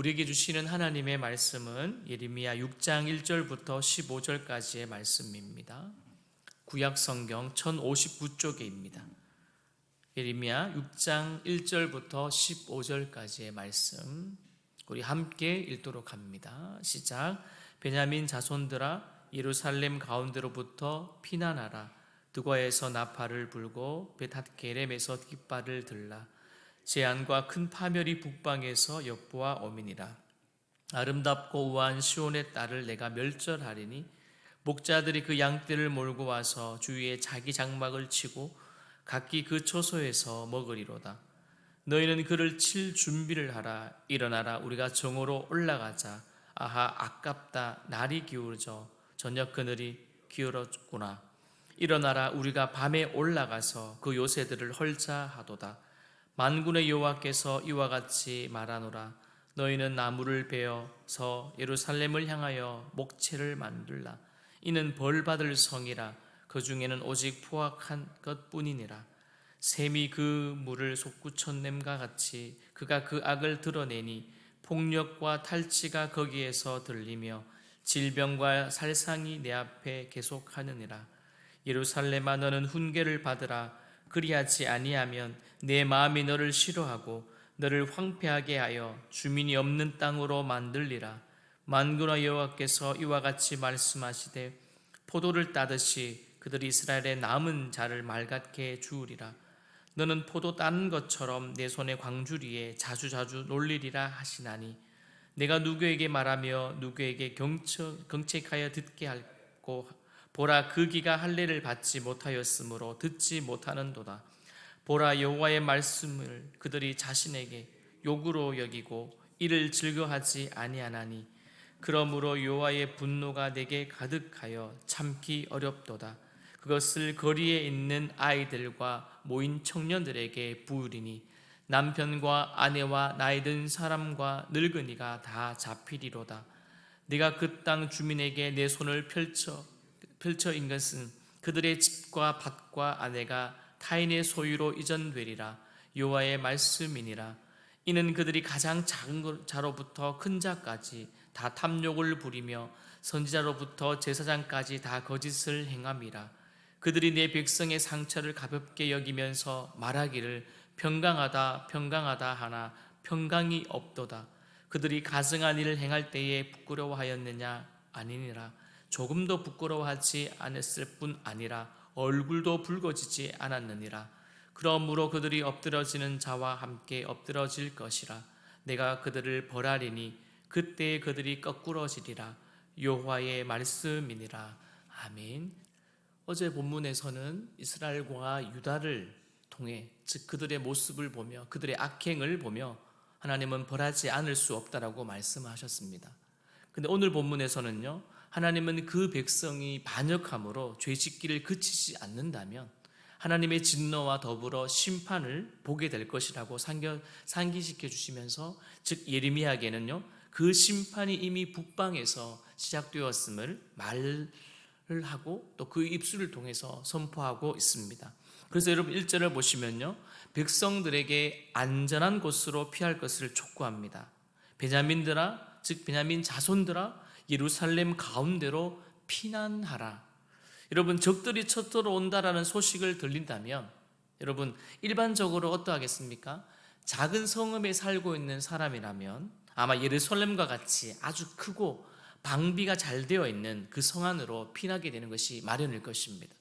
우리에게 주시는 하나님의 말씀은 예레미야 6장 1절부터 15절까지의 말씀입니다. 구약 성경 1059쪽에입니다. 예레미야 6장 1절부터 15절까지의 말씀 우리 함께 읽도록 합니다. 시작. 베냐민 자손들아 예루살렘 가운데로부터 피난하라. 드과에서 나팔을 불고 베닷게렘에서 깃발을 들라. 재앙과 큰 파멸이 북방에서 역부와 어민이라. 아름답고 우아한 시온의 딸을 내가 멸절하리니 목자들이 그 양떼를 몰고 와서 주위에 자기 장막을 치고 각기 그 처소에서 먹으리로다. 너희는 그를 칠 준비를 하라. 일어나라. 우리가 정오로 올라가자. 아하 아깝다. 날이 기울어져 저녁 그늘이 기울었구나. 일어나라. 우리가 밤에 올라가서 그 요새들을 헐자 하도다. 만군의 여호와께서 이와 같이 말하노라. 너희는 나무를 베어서 예루살렘을 향하여 목체를 만들라. 이는 벌 받을 성이라. 그 중에는 오직 포악한 것뿐이니라. 샘이 그 물을 솟구쳤냄과 같이 그가 그 악을 드러내니 폭력과 탈취가 거기에서 들리며 질병과 살상이 내 앞에 계속하느니라. 예루살렘아 너는 훈계를 받으라. 그리하지 아니하면 내 마음이 너를 싫어하고 너를 황폐하게 하여 주민이 없는 땅으로 만들리라. 만군의 여호와께서 이와 같이 말씀하시되 포도를 따듯이 그들이 이스라엘의 남은 자를 맑게 주우리라. 너는 포도 따는 것처럼 내 손의 광주리에 자주자주 놀리리라 하시나니 내가 누구에게 말하며 누구에게 경책하여 듣게 할고 보라 그 기가 할례를 받지 못하였으므로 듣지 못하는도다 보라 여호와의 말씀을 그들이 자신에게 욕으로 여기고 이를 즐거하지 아니하나니 그러므로 여호와의 분노가 내게 가득하여 참기 어렵도다 그것을 거리에 있는 아이들과 모인 청년들에게 부으리니 남편과 아내와 나이 든 사람과 늙은이가 다 잡히리로다. 네가 그 땅 주민에게 내 손을 펼쳐 펼쳐 인 것은 그들의 집과 밭과 아내가 타인의 소유로 이전되리라 여호와의 말씀이니라. 이는 그들이 가장 작은 자로부터 큰 자까지 다 탐욕을 부리며 선지자로부터 제사장까지 다 거짓을 행함이라. 그들이 내 백성의 상처를 가볍게 여기면서 말하기를 평강하다 평강하다 하나 평강이 없도다 그들이 가증한 일을 행할 때에 부끄러워하였느냐 아니니라 조금도 부끄러워하지 않았을 뿐 아니라 얼굴도 붉어지지 않았느니라 그러므로 그들이 엎드러지는 자와 함께 엎드러질 것이라 내가 그들을 벌하리니 그때 그들이 거꾸러지리라 여호와의 말씀이니라 아멘 어제 본문에서는 이스라엘과 유다를 통해 즉 그들의 모습을 보며 그들의 악행을 보며 하나님은 벌하지 않을 수 없다라고 말씀하셨습니다. 근데 오늘 본문에서는요. 하나님은 그 백성이 반역함으로 죄 짓기를 그치지 않는다면 하나님의 진노와 더불어 심판을 보게 될 것이라고 상기시켜 주시면서 즉 예레미야에게는요. 그 심판이 이미 북방에서 시작되었음을 말을 하고 또 그 입술을 통해서 선포하고 있습니다. 그래서 여러분 1절을 보시면요. 백성들에게 안전한 곳으로 피할 것을 촉구합니다. 베냐민들아 즉 베냐민 자손들아 예루살렘 가운데로 피난하라. 여러분 적들이 쳐들어 온다라는 소식을 들린다면 여러분 일반적으로 어떠하겠습니까? 작은 성읍에 살고 있는 사람이라면 아마 예루살렘과 같이 아주 크고 방비가 잘 되어 있는 그 성 안으로 피나게 되는 것이 마련일 것입니다.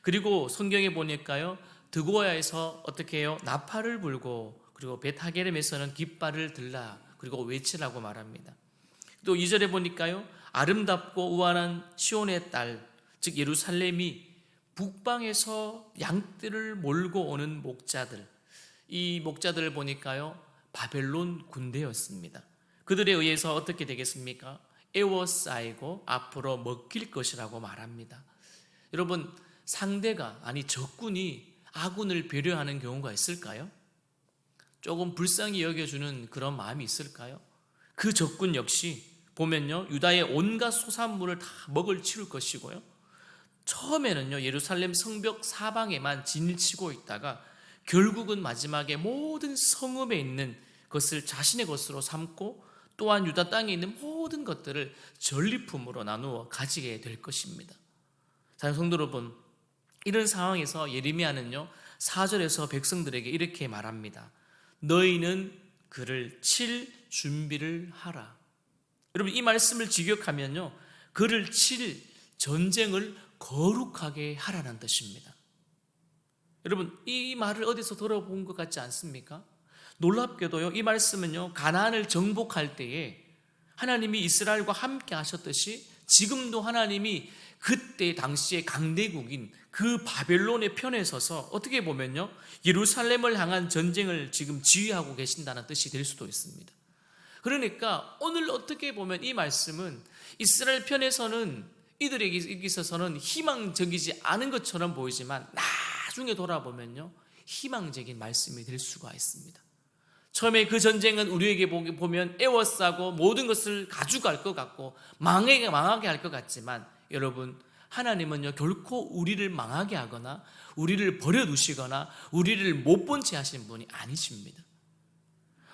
그리고 성경에 보니까요, 드고야에서 어떻게 해요? 나팔을 불고 그리고 베타게렘에서는 깃발을 들라 그리고 외치라고 말합니다. 또 2절에 보니까요, 아름답고 우아한 시온의 딸, 즉 예루살렘이 북방에서 양떼를 몰고 오는 목자들, 이 목자들을 보니까요, 바벨론 군대였습니다. 그들에 의해서 어떻게 되겠습니까? 에워싸이고 앞으로 먹힐 것이라고 말합니다. 여러분, 상대가, 아니 적군이 아군을 배려하는 경우가 있을까요? 조금 불쌍히 여겨주는 그런 마음이 있을까요? 그 적군 역시 보면요, 유다의 온갖 소산물을 다 먹을 치울 것이고요. 처음에는요, 예루살렘 성벽 사방에만 진을 치고 있다가 결국은 마지막에 모든 성읍에 있는 것을 자신의 것으로 삼고 또한 유다 땅에 있는 모든 것들을 전리품으로 나누어 가지게 될 것입니다. 사랑 성도 여러분, 이런 상황에서 예레미야는요. 4절에서 백성들에게 이렇게 말합니다. 너희는 그를 칠 준비를 하라. 여러분 이 말씀을 직역하면요. 그를 칠 전쟁을 거룩하게 하라는 뜻입니다. 여러분 이 말을 어디서 들어본 것 같지 않습니까? 놀랍게도요. 이 말씀은요. 가나안을 정복할 때에 하나님이 이스라엘과 함께 하셨듯이 지금도 하나님이 그때 당시의 강대국인 그 바벨론의 편에 서서 어떻게 보면요. 예루살렘을 향한 전쟁을 지금 지휘하고 계신다는 뜻이 될 수도 있습니다. 그러니까 오늘 어떻게 보면 이 말씀은 이스라엘 편에서는 이들에게 있어서는 희망적이지 않은 것처럼 보이지만 나중에 돌아보면요. 희망적인 말씀이 될 수가 있습니다. 처음에 그 전쟁은 우리에게 보면 애워싸고 모든 것을 가져갈 것 같고 망하게 망하게 할 것 같지만 여러분 하나님은요 결코 우리를 망하게 하거나 우리를 버려두시거나 우리를 못 본 채 하시는 분이 아니십니다.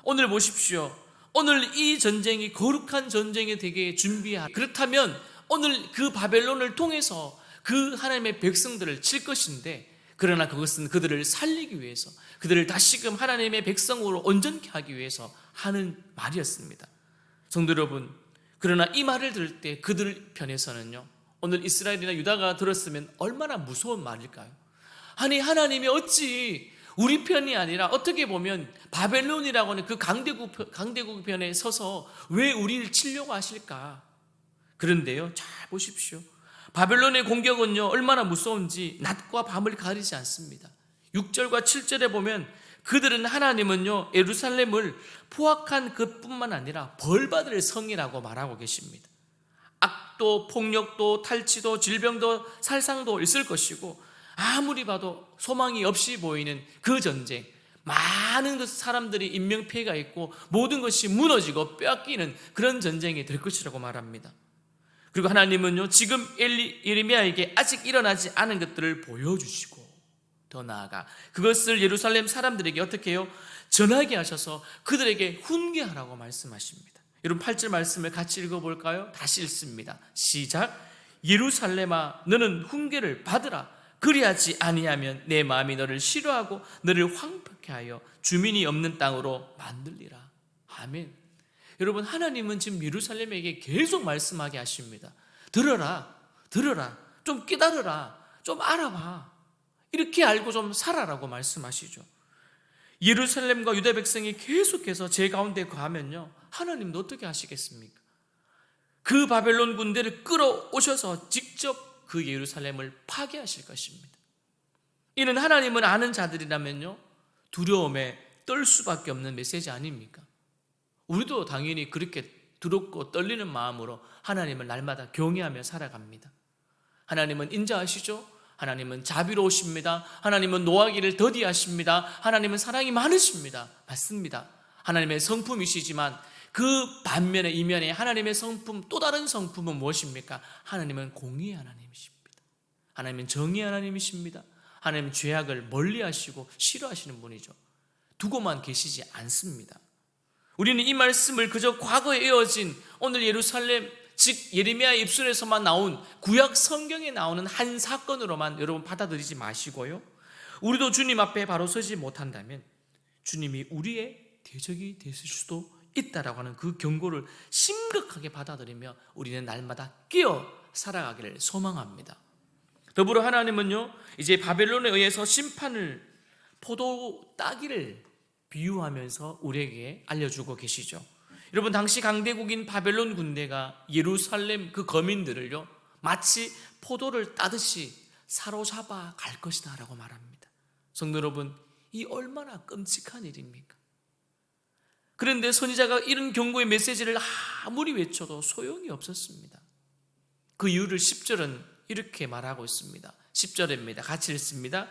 오늘 보십시오. 오늘 이 전쟁이 거룩한 전쟁이 되게 준비하 그렇다면 오늘 그 바벨론을 통해서 그 하나님의 백성들을 칠 것인데 그러나 그것은 그들을 살리기 위해서 그들을 다시금 하나님의 백성으로 온전케 하기 위해서 하는 말이었습니다. 성도 여러분, 그러나 이 말을 들을 때 그들 편에서는요. 오늘 이스라엘이나 유다가 들었으면 얼마나 무서운 말일까요? 아니 하나님이 어찌 우리 편이 아니라 어떻게 보면 바벨론이라고 하는 그 강대국, 강대국 편에 서서 왜 우리를 치려고 하실까? 그런데요, 잘 보십시오. 바벨론의 공격은요, 얼마나 무서운지 낮과 밤을 가리지 않습니다. 6절과 7절에 보면 그들은 하나님은요, 예루살렘을 포악한 것뿐만 아니라 벌받을 성이라고 말하고 계십니다. 악도, 폭력도, 탈취도, 질병도, 살상도 있을 것이고, 아무리 봐도 소망이 없이 보이는 그 전쟁, 많은 사람들이 인명피해가 있고 모든 것이 무너지고 빼앗기는 그런 전쟁이 될 것이라고 말합니다. 그리고 하나님은요, 지금 예레미야에게 아직 일어나지 않은 것들을 보여주시고, 더 나아가 그것을 예루살렘 사람들에게 어떻게 해요? 전하게 하셔서 그들에게 훈계하라고 말씀하십니다. 여러분 8절 말씀을 같이 읽어볼까요? 다시 읽습니다. 시작. 예루살렘아, 너는 훈계를 받으라. 그리하지 아니하면 내 마음이 너를 싫어하고 너를 황폐케 하여 주민이 없는 땅으로 만들리라. 아멘. 여러분 하나님은 지금 예루살렘에게 계속 말씀하게 하십니다. 들어라. 들어라. 좀 깨달으라. 좀 알아봐. 이렇게 알고 좀 살아라고 말씀하시죠. 예루살렘과 유대 백성이 계속해서 제 가운데 거하면요. 하나님도 어떻게 하시겠습니까? 그 바벨론 군대를 끌어오셔서 직접 그 예루살렘을 파괴하실 것입니다. 이는 하나님을 아는 자들이라면요. 두려움에 떨 수밖에 없는 메시지 아닙니까? 우리도 당연히 그렇게 두렵고 떨리는 마음으로 하나님을 날마다 경외하며 살아갑니다. 하나님은 인자하시죠? 하나님은 자비로우십니다. 하나님은 노하기를 더디하십니다. 하나님은 사랑이 많으십니다. 맞습니다. 하나님의 성품이시지만 그 반면에 이면에 하나님의 성품 또 다른 성품은 무엇입니까? 하나님은 공의의 하나님이십니다. 하나님은 정의의 하나님이십니다. 하나님은 죄악을 멀리하시고 싫어하시는 분이죠. 두고만 계시지 않습니다. 우리는 이 말씀을 그저 과거에 이어진 오늘 예루살렘 즉 예레미야 입술에서만 나온 구약 성경에 나오는 한 사건으로만 여러분 받아들이지 마시고요. 우리도 주님 앞에 바로 서지 못한다면 주님이 우리의 대적이 되실 수도 있다라고 하는 그 경고를 심각하게 받아들이며 우리는 날마다 깨어 살아가기를 소망합니다. 더불어 하나님은요, 이제 바벨론에 의해서 심판을 포도 따기를 비유하면서 우리에게 알려주고 계시죠. 여러분, 당시 강대국인 바벨론 군대가 예루살렘 그 거민들을요, 마치 포도를 따듯이 사로잡아 갈 것이다 라고 말합니다. 성도 여러분, 이 얼마나 끔찍한 일입니까? 그런데 선지자가 이런 경고의 메시지를 아무리 외쳐도 소용이 없었습니다. 그 이유를 10절은 이렇게 말하고 있습니다. 10절입니다. 같이 읽습니다.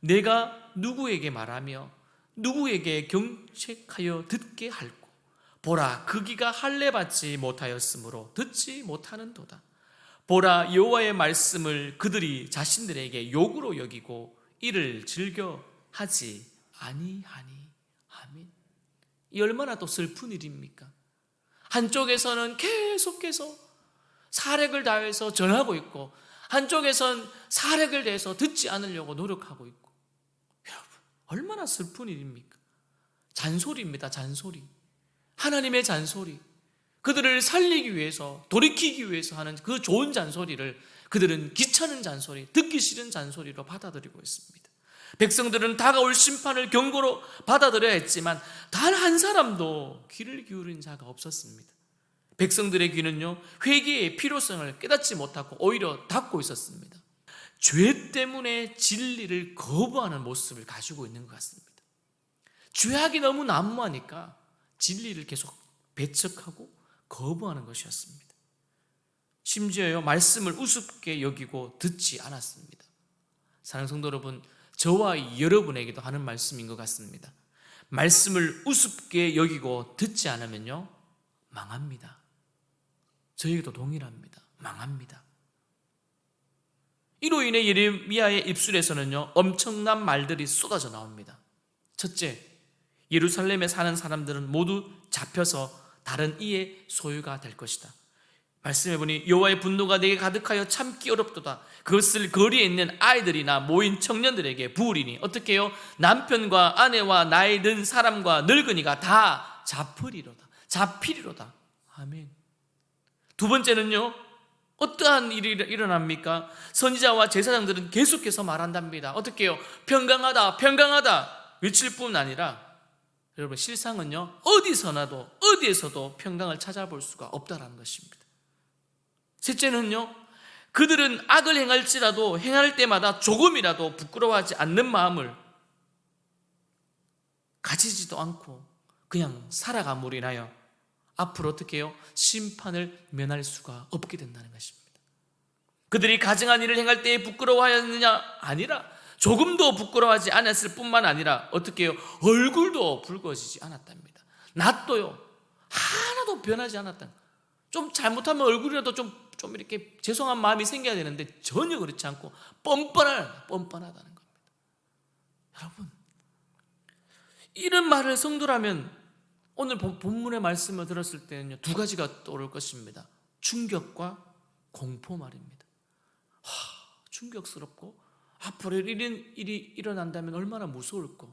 내가 누구에게 말하며 누구에게 경책하여 듣게 할고 보라 그기가 할례 받지 못하였으므로 듣지 못하는도다. 보라 여호와의 말씀을 그들이 자신들에게 욕으로 여기고 이를 즐겨 하지 아니하니. 이 얼마나 또 슬픈 일입니까? 한쪽에서는 계속해서 사력을 다해서 전하고 있고 한쪽에선 사력을 다해서 듣지 않으려고 노력하고 있고 여러분 얼마나 슬픈 일입니까? 잔소리입니다. 잔소리. 하나님의 잔소리. 그들을 살리기 위해서 돌이키기 위해서 하는 그 좋은 잔소리를 그들은 귀찮은 잔소리, 듣기 싫은 잔소리로 받아들이고 있습니다. 백성들은 다가올 심판을 경고로 받아들여야 했지만 단 한 사람도 귀를 기울인 자가 없었습니다. 백성들의 귀는요, 회개의 필요성을 깨닫지 못하고 오히려 닫고 있었습니다. 죄 때문에 진리를 거부하는 모습을 가지고 있는 것 같습니다. 죄악이 너무 난무하니까 진리를 계속 배척하고 거부하는 것이었습니다. 심지어요, 말씀을 우습게 여기고 듣지 않았습니다. 사랑하는 성도 여러분, 저와 여러분에게도 하는 말씀인 것 같습니다. 말씀을 우습게 여기고 듣지 않으면요, 망합니다. 저에게도 동일합니다. 망합니다. 이로 인해 예레미야의 입술에서는요, 엄청난 말들이 쏟아져 나옵니다. 첫째, 예루살렘에 사는 사람들은 모두 잡혀서 다른 이의 소유가 될 것이다. 말씀해 보니 여호와의 분노가 내게 가득하여 참기 어렵도다. 그것을 거리에 있는 아이들이나 모인 청년들에게 부으리니 어떻게 해요? 남편과 아내와 나이 든 사람과 늙은이가 다 잡으리로다. 잡히리로다. 아멘. 두 번째는요. 어떠한 일이 일어납니까? 선지자와 제사장들은 계속해서 말한답니다. 어떻게 해요? 평강하다, 평강하다. 외칠 뿐 아니라 여러분 실상은요. 어디서나도 어디에서도 평강을 찾아볼 수가 없다라는 것입니다. 셋째는요. 그들은 악을 행할지라도 행할 때마다 조금이라도 부끄러워하지 않는 마음을 가지지도 않고 그냥 인하여 앞으로 어떻게 해요? 심판을 면할 수가 없게 된다는 것입니다. 그들이 가증한 일을 행할 때에 부끄러워하였느냐? 아니라 조금도 부끄러워하지 않았을 뿐만 아니라 어떻게 해요? 얼굴도 붉어지지 않았답니다. 낯도요. 하나도 변하지 않았다. 좀 잘못하면 얼굴이라도 좀, 좀 이렇게 죄송한 마음이 생겨야 되는데 전혀 그렇지 않고 뻔뻔하다, 뻔뻔하다는 겁니다. 여러분, 이런 말을 성도라면 오늘 본- 본문의 말씀을 들었을 때는요, 두 가지가 떠오를 것입니다. 충격과 공포 말입니다. 하, 충격스럽고 앞으로 이런 일이 일어난다면 얼마나 무서울까.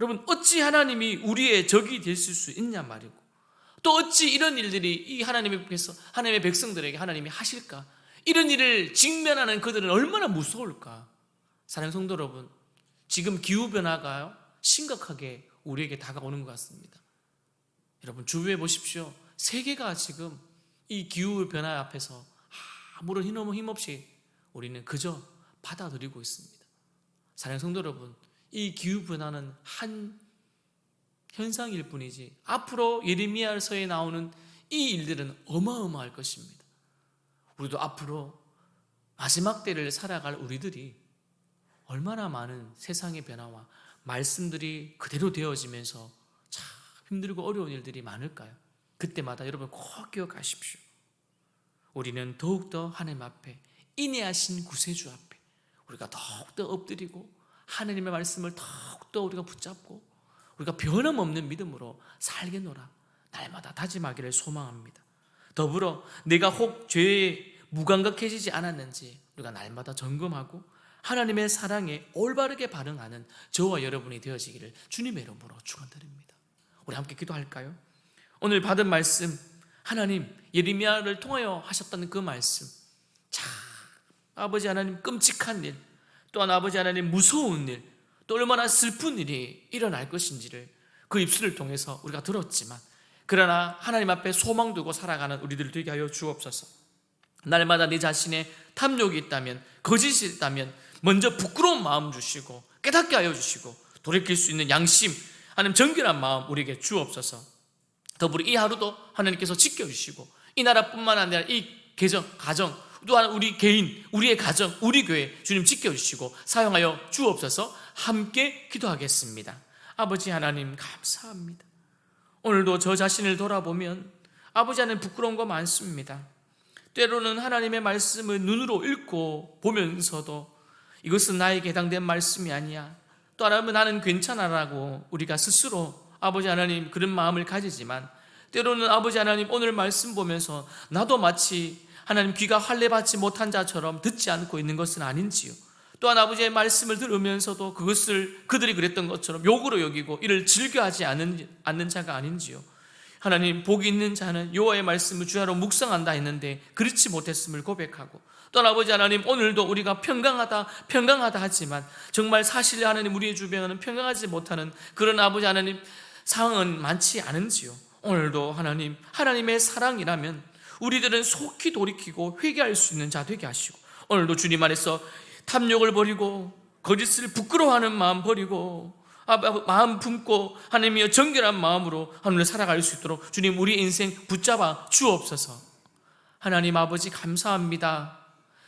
여러분, 어찌 하나님이 우리의 적이 되실 수 있냐 말이고, 또 어찌 이런 일들이 이 하나님께서 하나님의 백성들에게 하나님이 하실까? 이런 일을 직면하는 그들은 얼마나 무서울까? 사랑하는 성도 여러분, 지금 기후 변화가요 심각하게 우리에게 다가오는 것 같습니다. 여러분 주위에 보십시오. 세계가 지금 이 기후 변화 앞에서 아무런 힘- 힘없이 우리는 그저 받아들이고 있습니다. 사랑하는 성도 여러분, 이 기후 변화는 한 현상일 뿐이지 앞으로 예레미야서에 나오는 이 일들은 어마어마할 것입니다. 우리도 앞으로 마지막 때를 살아갈 우리들이 얼마나 많은 세상의 변화와 말씀들이 그대로 되어지면서 참 힘들고 어려운 일들이 많을까요? 그때마다 여러분 꼭 기억하십시오. 우리는 더욱더 하나님 앞에 인내하신 구세주 앞에 우리가 더욱더 엎드리고 하나님의 말씀을 더욱더 우리가 붙잡고 우리가 변함없는 믿음으로 살겠노라 날마다 다짐하기를 소망합니다. 더불어 내가 혹 죄에 무감각해지지 않았는지 우리가 날마다 점검하고 하나님의 사랑에 올바르게 반응하는 저와 여러분이 되어지기를 주님의 이름으로 축원드립니다. 우리 함께 기도할까요? 오늘 받은 말씀 하나님 예레미야를 통하여 하셨던 그 말씀 참 아버지 하나님 끔찍한 일 또한 아버지 하나님 무서운 일 또 얼마나 슬픈 일이 일어날 것인지를 그 입술을 통해서 우리가 들었지만 그러나 하나님 앞에 소망 두고 살아가는 우리들 되게 하여 주옵소서. 날마다 내 자신의 탐욕이 있다면 거짓이 있다면 먼저 부끄러운 마음 주시고 깨닫게 하여 주시고 돌이킬 수 있는 양심 하나님 정결한 마음 우리에게 주옵소서. 더불어 이 하루도 하나님께서 지켜주시고 이 나라뿐만 아니라 이 개정 가정 또한 우리 개인 우리의 가정 우리 교회 주님 지켜주시고 사용하여 주옵소서 함께 기도하겠습니다. 아버지 하나님 감사합니다. 오늘도 저 자신을 돌아보면 아버지 하나님 부끄러운 거 많습니다. 때로는 하나님의 말씀을 눈으로 읽고 보면서도 이것은 나에게 해당된 말씀이 아니야. 또 하나는 나는 괜찮아라고 우리가 스스로 아버지 하나님 그런 마음을 가지지만 때로는 아버지 하나님 오늘 말씀 보면서 나도 마치 하나님 귀가 할례 받지 못한 자처럼 듣지 않고 있는 것은 아닌지요. 또한 아버지의 말씀을 들으면서도 그것을 그들이 그랬던 것처럼 욕으로 여기고 이를 즐겨하지 않는, 않는 자가 아닌지요. 하나님 복이 있는 자는 여호와의 말씀을 주야로 묵상한다 했는데 그렇지 못했음을 고백하고 또한 아버지 하나님 오늘도 우리가 평강하다 평강하다 하지만 정말 사실 하나님 우리의 주변에는 평강하지 못하는 그런 아버지 하나님 상황은 많지 않은지요. 오늘도 하나님 하나님의 사랑이라면 우리들은 속히 돌이키고 회개할 수 있는 자 되게 하시고 오늘도 주님 안에서 탐욕을 버리고 거짓을 부끄러워하는 마음 버리고 아, 마음 품고 하나님이여 정결한 마음으로 하늘을 살아갈 수 있도록 주님 우리 인생 붙잡아 주옵소서. 하나님 아버지 감사합니다.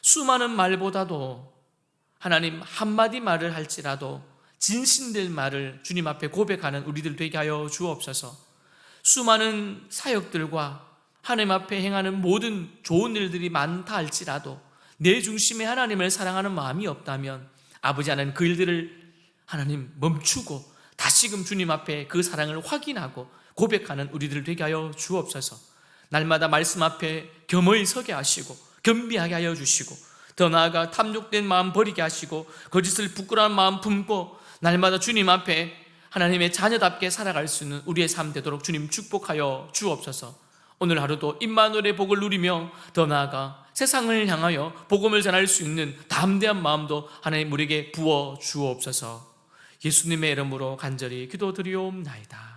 수많은 말보다도 하나님 한마디 말을 할지라도 진심될 말을 주님 앞에 고백하는 우리들 되게 하여 주옵소서. 수많은 사역들과 하나님 앞에 행하는 모든 좋은 일들이 많다 할지라도 내 중심에 하나님을 사랑하는 마음이 없다면 아버지 하나님 그 일들을 하나님 멈추고 다시금 주님 앞에 그 사랑을 확인하고 고백하는 우리들 되게 하여 주옵소서. 날마다 말씀 앞에 겸허히 서게 하시고 겸비하게 하여 주시고 더 나아가 탐욕된 마음 버리게 하시고 거짓을 부끄러운 마음 품고 날마다 주님 앞에 하나님의 자녀답게 살아갈 수 있는 우리의 삶 되도록 주님 축복하여 주옵소서. 오늘 하루도 임마누엘의 복을 누리며 더 나아가 세상을 향하여 복음을 전할 수 있는 담대한 마음도 하나님 우리에게 부어 주옵소서. 예수님의 이름으로 간절히 기도드리옵나이다.